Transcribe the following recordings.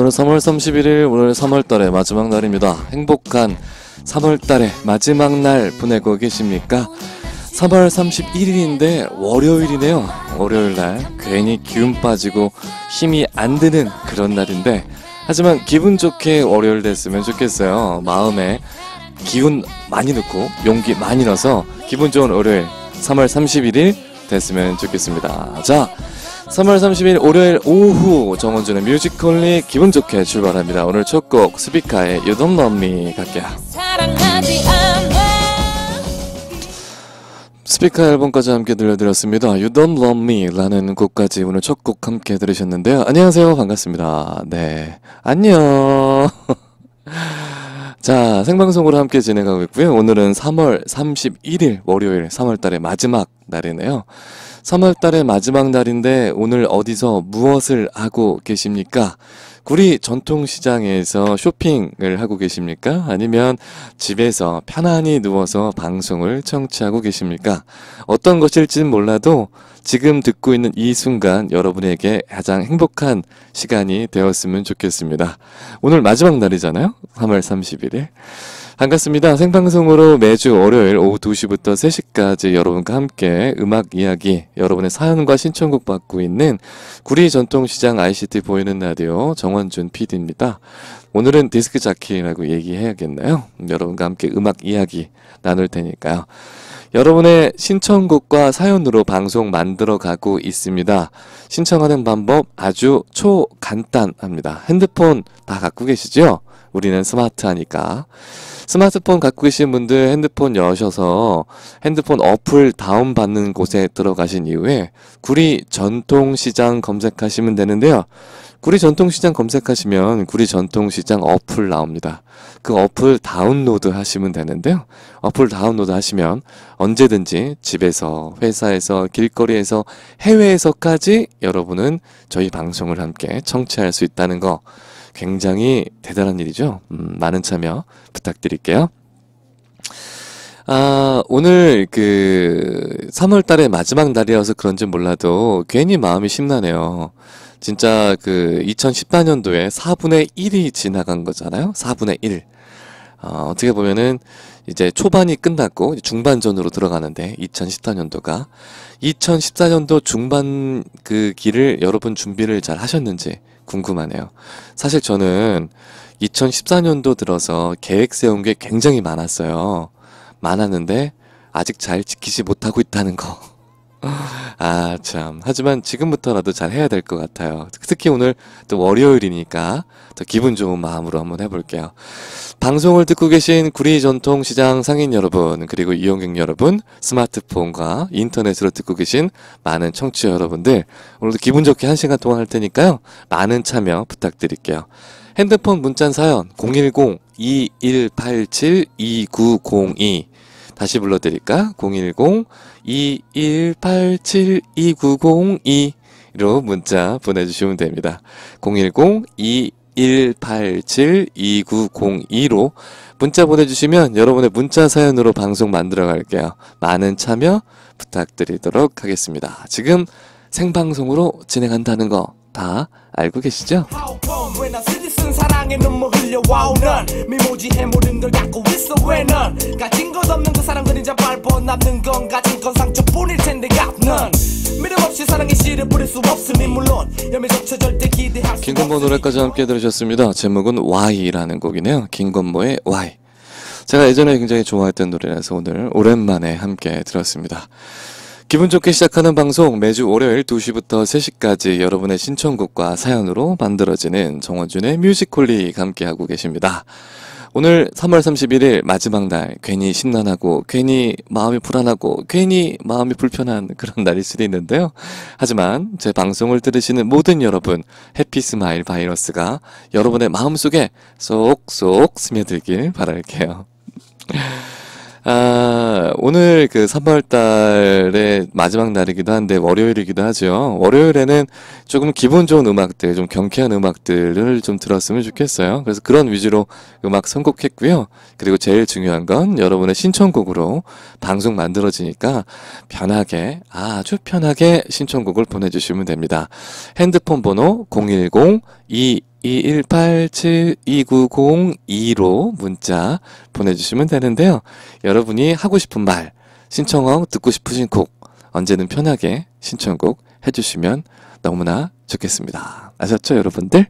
오늘은 3월 31일 오늘 3월달의 마지막 날입니다. 행복한 3월달의 마지막 날 보내고 계십니까? 3월 31일인데 월요일이네요. 월요일날 괜히 기운 빠지고 힘이 안 드는 그런 날인데 하지만 기분 좋게 월요일 됐으면 좋겠어요. 마음에 기운 많이 넣고 용기 많이 넣어서 기분 좋은 월요일 3월 31일 됐으면 좋겠습니다. 자, 3월 30일 월요일 오후 정원준의 뮤지컬리 기분 좋게 출발합니다. 오늘 첫 곡 스피카의 You Don't Love Me 갈게요. 사랑하지 않아 스피카 앨범까지 함께 들려드렸습니다. You Don't Love Me 라는 곡까지 오늘 첫 곡 함께 들으셨는데요. 안녕하세요. 반갑습니다. 네. 안녕. 자, 생방송으로 함께 진행하고 있고요. 오늘은 3월 31일 월요일 3월 달의 마지막 날이네요. 3월 달의 마지막 날인데 오늘 어디서 무엇을 하고 계십니까? 구리 전통시장에서 쇼핑을 하고 계십니까? 아니면 집에서 편안히 누워서 방송을 청취하고 계십니까? 어떤 것일지는 몰라도 지금 듣고 있는 이 순간 여러분에게 가장 행복한 시간이 되었으면 좋겠습니다. 오늘 마지막 날이잖아요? 3월 31일. 반갑습니다. 생방송으로 매주 월요일 오후 2시부터 3시까지 여러분과 함께 음악 이야기, 여러분의 사연과 신청곡 받고 있는 구리 전통시장 ICT 보이는 라디오 정원준 PD입니다. 오늘은 디스크 자키라고 얘기해야겠나요? 여러분과 함께 음악 이야기 나눌 테니까요. 여러분의 신청곡과 사연으로 방송 만들어 가고 있습니다. 신청하는 방법 아주 초간단합니다. 핸드폰 다 갖고 계시죠? 우리는 스마트하니까. 스마트폰 갖고 계신 분들 핸드폰 여셔서 핸드폰 어플 다운받는 곳에 들어가신 이후에 구리 전통시장 검색하시면 되는데요. 구리 전통시장 검색하시면 구리 전통시장 어플 나옵니다. 그 어플 다운로드 하시면 되는데요. 어플 다운로드 하시면 언제든지 집에서, 회사에서, 길거리에서, 해외에서까지 여러분은 저희 방송을 함께 청취할 수 있다는 거 굉장히 대단한 일이죠. 음, 많은 참여 부탁드릴게요. 아, 오늘 그 3월 달의 마지막 날이어서 그런지 몰라도 괜히 마음이 심나네요. 진짜 그 2014년도에 4분의 1이 지나간 거잖아요. 4분의 1. 어, 어떻게 보면은 이제 초반이 끝났고 중반전으로 들어가는데 2014년도가 2014년도 중반 그 길을 여러분 준비를 잘 하셨는지 궁금하네요. 사실 저는 2014년도 들어서 계획 세운 게 굉장히 많았어요. 많았는데 아직 잘 지키지 못하고 있다는 거. 아, 참. 하지만 지금부터라도 잘 해야 될 것 같아요. 특히 오늘 또 월요일이니까 더 기분 좋은 마음으로 한번 해볼게요. 방송을 듣고 계신 구리 전통시장 상인 여러분, 그리고 이용객 여러분, 스마트폰과 인터넷으로 듣고 계신 많은 청취자 여러분들, 오늘도 기분 좋게 한 시간 동안 할 테니까요. 많은 참여 부탁드릴게요. 핸드폰 문자 사연 010-2187-2902 다시 불러드릴까? 010-2187-2902로 문자 보내주시면 됩니다. 010-2187-2902로 문자 보내주시면 여러분의 문자 사연으로 방송 만들어 갈게요. 많은 참여 부탁드리도록 하겠습니다. 지금 생방송으로 진행한다는 거 다 알고 계시죠? 와우 넌 미모지해 모든 걸 갖고 있어 왜넌 가진 것 없는 그 사람 그림자 밟아 남는 건 가진 건 상처뿐일 텐데 넌 믿음 없이 사랑의 씨를 뿌릴 수 없으니 물론 염해조차 절대 기대할 수 김건모 노래까지 함께 들으셨습니다. 제목은 Y라는 곡이네요. 김건모의 Y. 제가 예전에 굉장히 좋아했던 노래라서 오늘 오랜만에 함께 들었습니다. 기분 좋게 시작하는 방송 매주 월요일 2시부터 3시까지 여러분의 신청곡과 사연으로 만들어지는 정원준의 뮤직홀리 함께하고 계십니다. 오늘 3월 31일 마지막 날 괜히 심란하고 괜히 마음이 불안하고 괜히 마음이 불편한 그런 날일 수도 있는데요. 하지만 제 방송을 들으시는 모든 여러분 해피 스마일 바이러스가 여러분의 마음속에 쏙쏙 스며들길 바랄게요. 아, 오늘 그 3월 달의 마지막 날이기도 한데 월요일이기도 하죠. 월요일에는 조금 기분 좋은 음악들, 좀 경쾌한 음악들을 좀 들었으면 좋겠어요. 그래서 그런 위주로 음악 선곡했고요. 그리고 제일 중요한 건 여러분의 신청곡으로 방송 만들어지니까 편하게, 아주 편하게 신청곡을 보내주시면 됩니다. 핸드폰 번호 010 2 2187-2902로 문자 보내주시면 되는데요. 여러분이 하고 싶은 말, 신청곡, 듣고 싶으신 곡, 언제든 편하게 신청곡 해주시면 너무나 좋겠습니다. 아셨죠, 여러분들?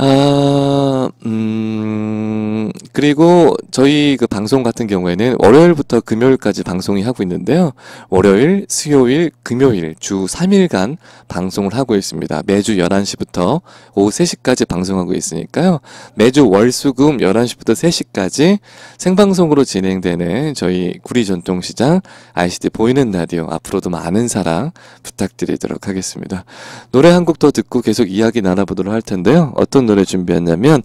아, 음, 그리고 저희 그 방송 같은 경우에는 월요일부터 금요일까지 방송이 하고 있는데요. 월요일, 수요일, 금요일 주 3일간 방송을 하고 있습니다. 매주 11시부터 오후 3시까지 방송하고 있으니까요. 매주 월, 수, 금 11시부터 3시까지 생방송으로 진행되는 저희 구리 전통시장 ICT 보이는 라디오 앞으로도 많은 사랑 부탁드리도록 하겠습니다. 노래 한 곡 더 듣고 계속 이야기 나눠보도록 할 텐데요. 어떤 노래 준비했냐면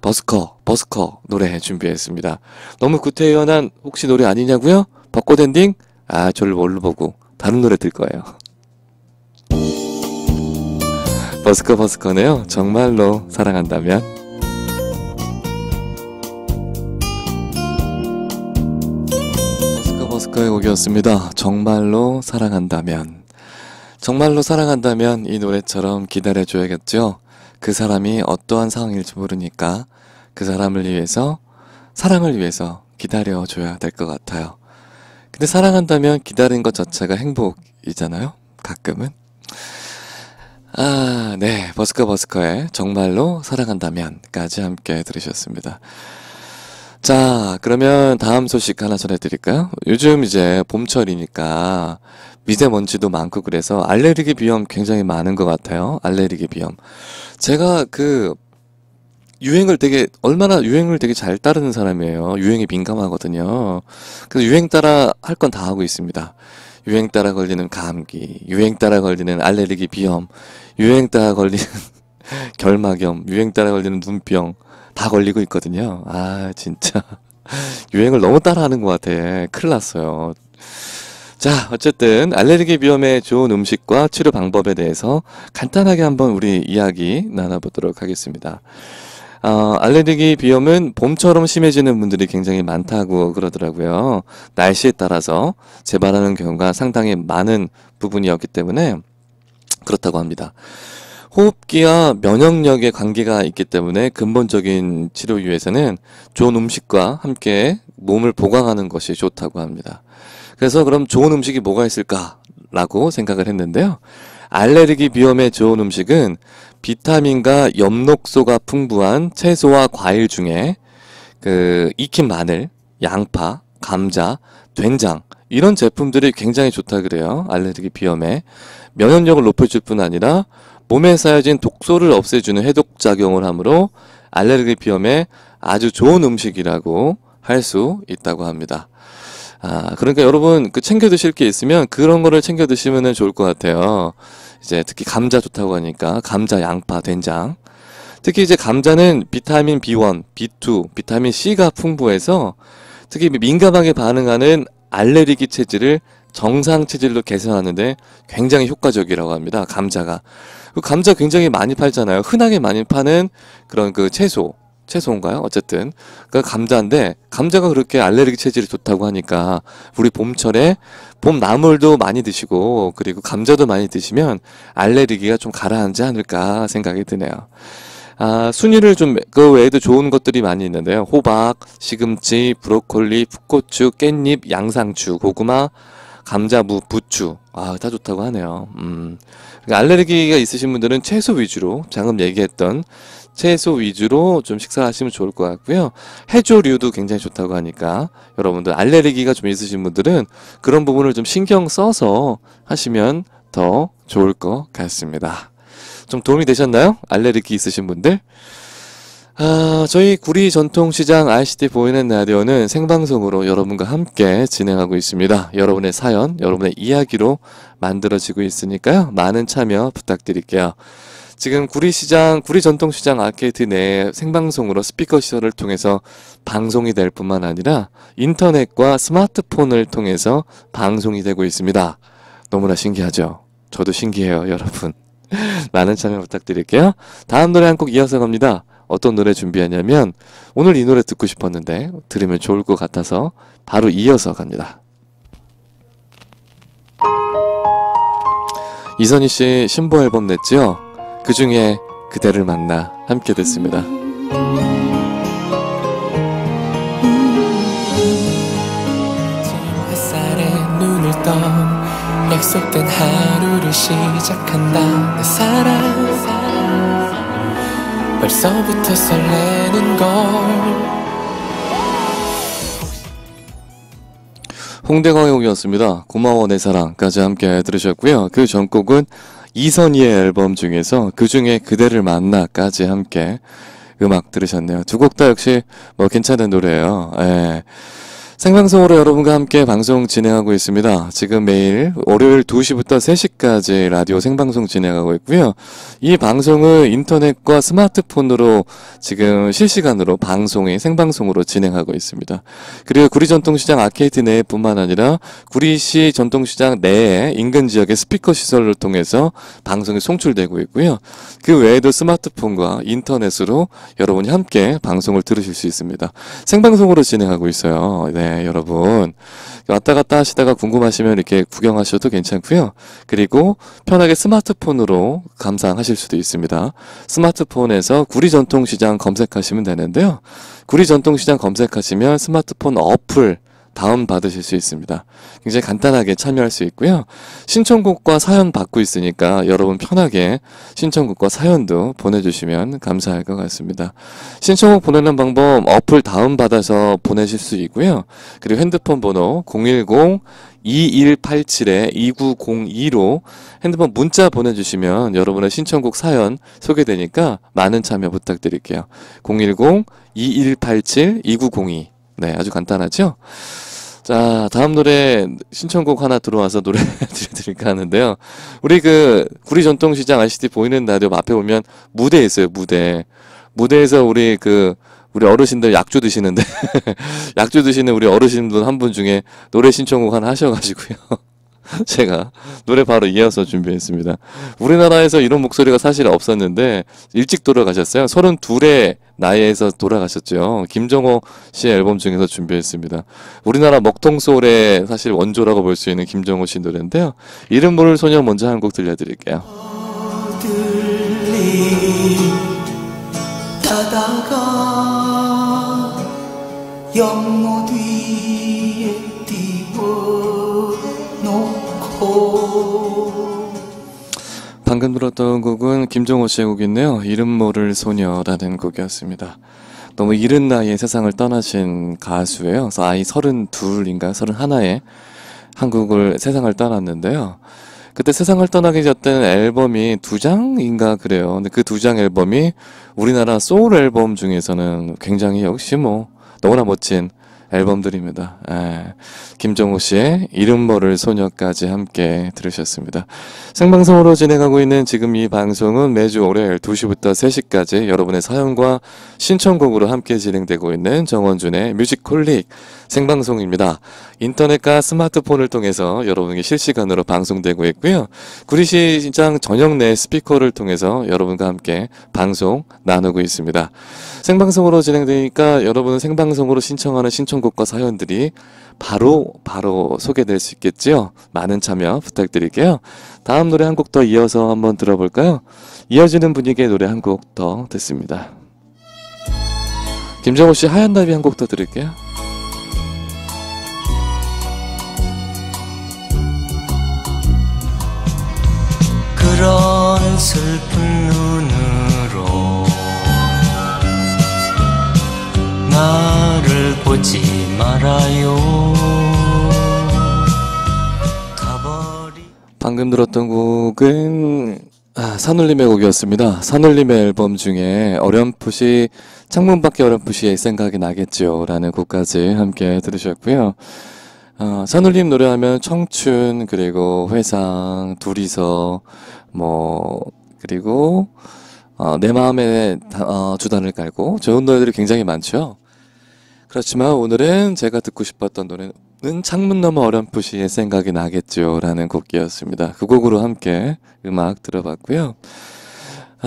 버스커, 버스커 노래 준비했습니다. 너무 구태연한 혹시 노래 아니냐고요? 벚꽃 엔딩? 아, 저를 뭘로 보고 다른 노래 들 거예요. 버스커 버스커네요. 정말로 사랑한다면 버스커 버스커의 곡이었습니다. 정말로 사랑한다면 정말로 사랑한다면 이 노래처럼 기다려줘야겠죠. 그 사람이 어떠한 상황일지 모르니까 그 사람을 위해서 사랑을 위해서 기다려줘야 될 것 같아요. 근데 사랑한다면 기다린 것 자체가 행복이잖아요. 가끔은. 아, 네. 버스커 버스커의 정말로 사랑한다면까지 함께 들으셨습니다. 자, 그러면 다음 소식 하나 전해드릴까요? 요즘 이제 봄철이니까 미세먼지도 많고 그래서 알레르기 비염 굉장히 많은 것 같아요. 알레르기 비염. 제가 그 유행을 되게 얼마나 유행을 되게 잘 따르는 사람이에요. 유행에 민감하거든요. 그래서 유행 따라 할 건 다 하고 있습니다. 유행 따라 걸리는 감기, 유행 따라 걸리는 알레르기 비염, 유행 따라 걸리는 결막염, 유행 따라 걸리는 눈병 다 걸리고 있거든요. 아 진짜 유행을 너무 따라하는 것 같아. 큰일 났어요. 자, 어쨌든 알레르기 비염에 좋은 음식과 치료 방법에 대해서 간단하게 한번 우리 이야기 나눠보도록 하겠습니다. 어, 알레르기 비염은 봄처럼 심해지는 분들이 굉장히 많다고 그러더라고요. 날씨에 따라서 재발하는 경우가 상당히 많은 부분이었기 때문에 그렇다고 합니다. 호흡기와 면역력에 관계가 있기 때문에 근본적인 치료 위해서는 좋은 음식과 함께 몸을 보강하는 것이 좋다고 합니다. 그래서 그럼 좋은 음식이 뭐가 있을까라고 생각을 했는데요. 알레르기 비염에 좋은 음식은 비타민과 엽록소가 풍부한 채소와 과일 중에 그 익힌 마늘, 양파, 감자, 된장 이런 제품들이 굉장히 좋다 그래요. 알레르기 비염에 면역력을 높여줄 뿐 아니라 몸에 쌓여진 독소를 없애주는 해독 작용을 하므로 알레르기 비염에 아주 좋은 음식이라고 할 수 있다고 합니다. 아, 그러니까 여러분 그 챙겨 드실 게 있으면 그런 거를 챙겨 드시면 좋을 것 같아요. 이제 특히 감자 좋다고 하니까 감자, 양파, 된장. 특히 이제 감자는 비타민 B1, B2, 비타민 C가 풍부해서 특히 민감하게 반응하는 알레르기 체질을 정상 체질로 개선하는데 굉장히 효과적이라고 합니다. 감자가. 그 감자 굉장히 많이 팔잖아요. 흔하게 많이 파는 그런 그 채소. 채소인가요? 어쨌든 그 감자인데 감자가 그렇게 알레르기 체질이 좋다고 하니까 우리 봄철에 봄 나물도 많이 드시고 그리고 감자도 많이 드시면 알레르기가 좀 가라앉지 않을까 생각이 드네요. 아, 순위를 좀 그 외에도 좋은 것들이 많이 있는데요. 호박, 시금치, 브로콜리, 풋고추, 깻잎, 양상추, 고구마, 감자, 무, 부추. 아, 다 좋다고 하네요. 음. 그러니까 알레르기가 있으신 분들은 채소 위주로 방금 얘기했던 채소 위주로 좀 식사하시면 좋을 것 같고요. 해조류도 굉장히 좋다고 하니까 여러분들 알레르기가 좀 있으신 분들은 그런 부분을 좀 신경 써서 하시면 더 좋을 것 같습니다. 좀 도움이 되셨나요? 알레르기 있으신 분들? 아, 저희 구리 전통시장 ICT 보이는 라디오는 생방송으로 여러분과 함께 진행하고 있습니다. 여러분의 사연, 여러분의 이야기로 만들어지고 있으니까요. 많은 참여 부탁드릴게요. 지금 구리시장, 구리 전통시장 아케이드 내 생방송으로 스피커 시설을 통해서 방송이 될 뿐만 아니라 인터넷과 스마트폰을 통해서 방송이 되고 있습니다. 너무나 신기하죠? 저도 신기해요, 여러분. 많은 참여 부탁드릴게요. 다음 노래 한 곡 이어서 갑니다. 어떤 노래 준비하냐면 오늘 이 노래 듣고 싶었는데 들으면 좋을 것 같아서 바로 이어서 갑니다. 이선희 씨 신보 앨범 냈지요? 그 중에 그대를 만나 함께 떠 약속된 하루를 시작한다 내 사랑 벌써부터 설레는 걸 홍대광의 곡이었습니다. 고마워 내 사랑까지 함께 들으셨고요. 그 전곡은 이선희의 앨범 중에서 그 중에 그대를 만나까지 함께 음악 들으셨네요. 두 곡 다 역시 뭐 괜찮은 노래예요. 예. 생방송으로 여러분과 함께 방송 진행하고 있습니다. 지금 매일 월요일 2시부터 3시까지 라디오 생방송 진행하고 있고요. 이 방송을 인터넷과 스마트폰으로 지금 실시간으로 방송이 생방송으로 진행하고 있습니다. 그리고 구리 전통시장 아케이드 내뿐만 아니라 구리시 전통시장 내에 인근 지역의 스피커 시설을 통해서 방송이 송출되고 있고요. 그 외에도 스마트폰과 인터넷으로 여러분이 함께 방송을 들으실 수 있습니다. 생방송으로 진행하고 있어요. 네, 여러분. 왔다 갔다 하시다가 궁금하시면 이렇게 구경하셔도 괜찮고요. 그리고 편하게 스마트폰으로 감상하실 수도 있습니다. 스마트폰에서 구리 전통시장 검색하시면 되는데요. 구리 전통시장 검색하시면 스마트폰 어플 다운 받으실 수 있습니다. 굉장히 간단하게 참여할 수 있고요. 신청곡과 사연 받고 있으니까 여러분 편하게 신청곡과 사연도 보내주시면 감사할 것 같습니다. 신청곡 보내는 방법 어플 다운 받아서 보내실 수 있고요. 그리고 핸드폰 번호 010 2187에 2902로 핸드폰 문자 보내주시면 여러분의 신청곡 사연 소개되니까 많은 참여 부탁드릴게요. 010 2187 2902 네, 아주 간단하죠? 자, 다음 노래 신청곡 하나 들어와서 노래 들려드릴까 하는데요. 우리 그 구리 전통시장 ICT 보이는 라디오 앞에 보면 무대 있어요, 무대. 무대에서 우리 그 우리 어르신들 약주 드시는데 약주 드시는 우리 어르신분 한 분 중에 노래 신청곡 하나 하셔가지고요. 제가 노래 바로 이어서 준비했습니다. 우리나라에서 이런 목소리가 사실 없었는데 일찍 돌아가셨어요. 32의 나이에서 돌아가셨죠. 김정호 씨의 앨범 중에서 준비했습니다. 우리나라 먹통 소울의 사실 원조라고 볼 수 있는 김정호 씨 노래인데요. 이름 모를 소녀 먼저 한 곡 들려드릴게요. 연못 위에 띄워놓고 방금 들었던 곡은 김정호 씨의 곡인데요. 이름 모를 소녀라는 곡이었습니다. 너무 이른 나이에 세상을 떠나신 가수예요. 그래서 아이 32인가 31에 한국을 세상을 떠났는데요. 그때 세상을 떠나기 전에는 앨범이 두 장인가 그래요. 근데 그 두 장 앨범이 우리나라 소울 앨범 중에서는 굉장히 역시 뭐 너무나 멋진 앨범들입니다. 예. 김정호 씨의 이름 모를 소녀까지 함께 들으셨습니다. 생방송으로 진행하고 있는 지금 이 방송은 매주 월요일 2시부터 3시까지 여러분의 사연과 신청곡으로 함께 진행되고 있는 정원준의 뮤직콜릭 생방송입니다. 인터넷과 스마트폰을 통해서 여러분에게 실시간으로 방송되고 있고요. 구리시 시장 전역 내 스피커를 통해서 여러분과 함께 방송 나누고 있습니다. 생방송으로 진행되니까 여러분은 생방송으로 신청하는 신청곡과 사연들이 바로 바로 소개될 수 있겠지요. 많은 참여 부탁드릴게요. 다음 노래 한 곡 더 이어서 한번 들어볼까요? 이어지는 분위기의 노래 한 곡 더 듣습니다. 김정호 씨 하얀 나비 한 곡더 들을게요. 슬픈 눈으로 나를 보지 말아요 방금 들었던 곡은 아, 산울림의 곡이었습니다. 산울림의 앨범 중에 어렴풋이 창문 밖에 어렴풋이 생각이 나겠죠 라는 곡까지 함께 들으셨고요. 어, 산울림 노래하면 청춘 그리고 회상 둘이서 뭐 그리고 어, 내 마음에 다- 어, 주단을 깔고 좋은 노래들이 굉장히 많죠. 그렇지만 오늘은 제가 듣고 싶었던 노래는 창문 너머 어렴풋이 생각이 나겠죠 라는 곡이었습니다. 그 곡으로 함께 음악 들어봤고요.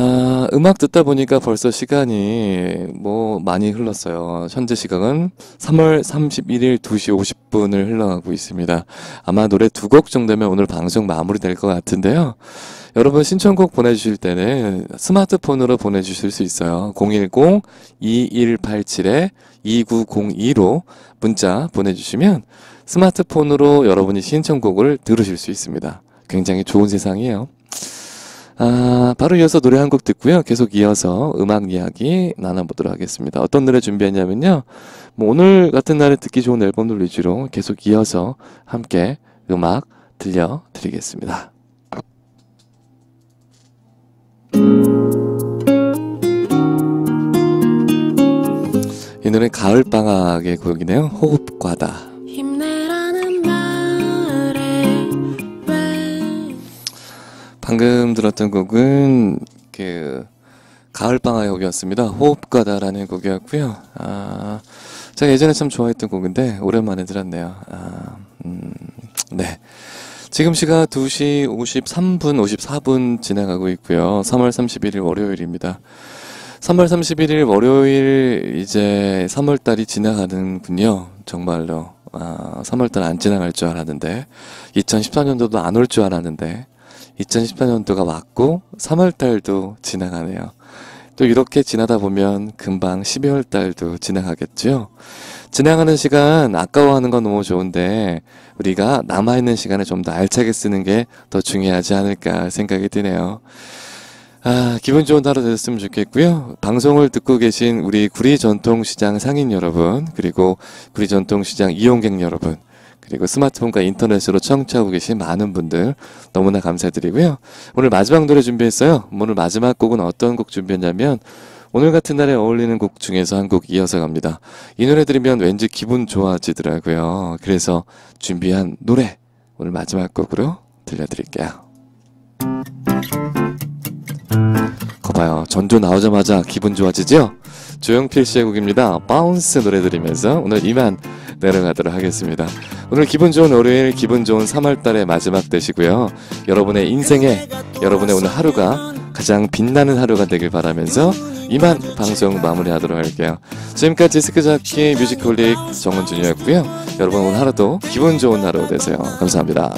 아, 음악 듣다 보니까 벌써 시간이 뭐 많이 흘렀어요. 현재 시각은 3월 31일 2시 50분을 흘러가고 있습니다. 아마 노래 두 곡 정도면 오늘 방송 마무리될 것 같은데요. 여러분 신청곡 보내주실 때는 스마트폰으로 보내주실 수 있어요. 010-2187-2902로 문자 보내주시면 스마트폰으로 여러분이 신청곡을 들으실 수 있습니다. 굉장히 좋은 세상이에요. 아, 바로 이어서 노래 한 곡 듣고요. 계속 이어서 음악 이야기 나눠보도록 하겠습니다. 어떤 노래 준비했냐면요. 뭐 오늘 같은 날에 듣기 좋은 앨범들 위주로 계속 이어서 함께 음악 들려드리겠습니다. 이 노래 가을방학의 곡이네요. 호흡과다. 방금 들었던 곡은 그 가을방학의 곡이었습니다. 호흡과다라는 곡이었고요. 아, 제가 예전에 참 좋아했던 곡인데 오랜만에 들었네요. 아, 음, 네. 지금 시각 2시 53분, 54분 지나가고 있고요. 3월 31일 월요일입니다. 3월 31일 월요일 이제 3월 달이 지나가는군요. 정말로. 아, 3월달 안 지나갈 줄 알았는데 2014년도도 안 올 줄 알았는데 2014년도가 왔고 3월달도 지나가네요. 또 이렇게 지나다 보면 금방 12월달도 지나가겠죠. 지나가는 시간 아까워하는 건 너무 좋은데 우리가 남아있는 시간을 좀 더 알차게 쓰는 게 더 중요하지 않을까 생각이 드네요. 아, 기분 좋은 하루 되셨으면 좋겠고요. 방송을 듣고 계신 우리 구리 전통시장 상인 여러분, 그리고 구리 전통시장 이용객 여러분, 그리고 스마트폰과 인터넷으로 청취하고 계신 많은 분들 너무나 감사드리고요. 오늘 마지막 노래 준비했어요. 오늘 마지막 곡은 어떤 곡 준비했냐면 오늘 같은 날에 어울리는 곡 중에서 한 곡 이어서 갑니다. 이 노래 들으면 왠지 기분 좋아지더라고요. 그래서 준비한 노래 오늘 마지막 곡으로 들려드릴게요. 거봐요. 전조 나오자마자 기분 좋아지죠? 조영필 씨의 곡입니다. 바운스 노래 들으면서 오늘 이만 내려가도록 하겠습니다. 오늘 기분 좋은 월요일, 기분 좋은 3월달의 마지막 되시고요. 여러분의 인생에, 여러분의 오늘 하루가 가장 빛나는 하루가 되길 바라면서 이만 방송 마무리하도록 할게요. 지금까지 스크자키 뮤지컬릭 정은준이었고요. 여러분 오늘 하루도 기분 좋은 하루 되세요. 감사합니다.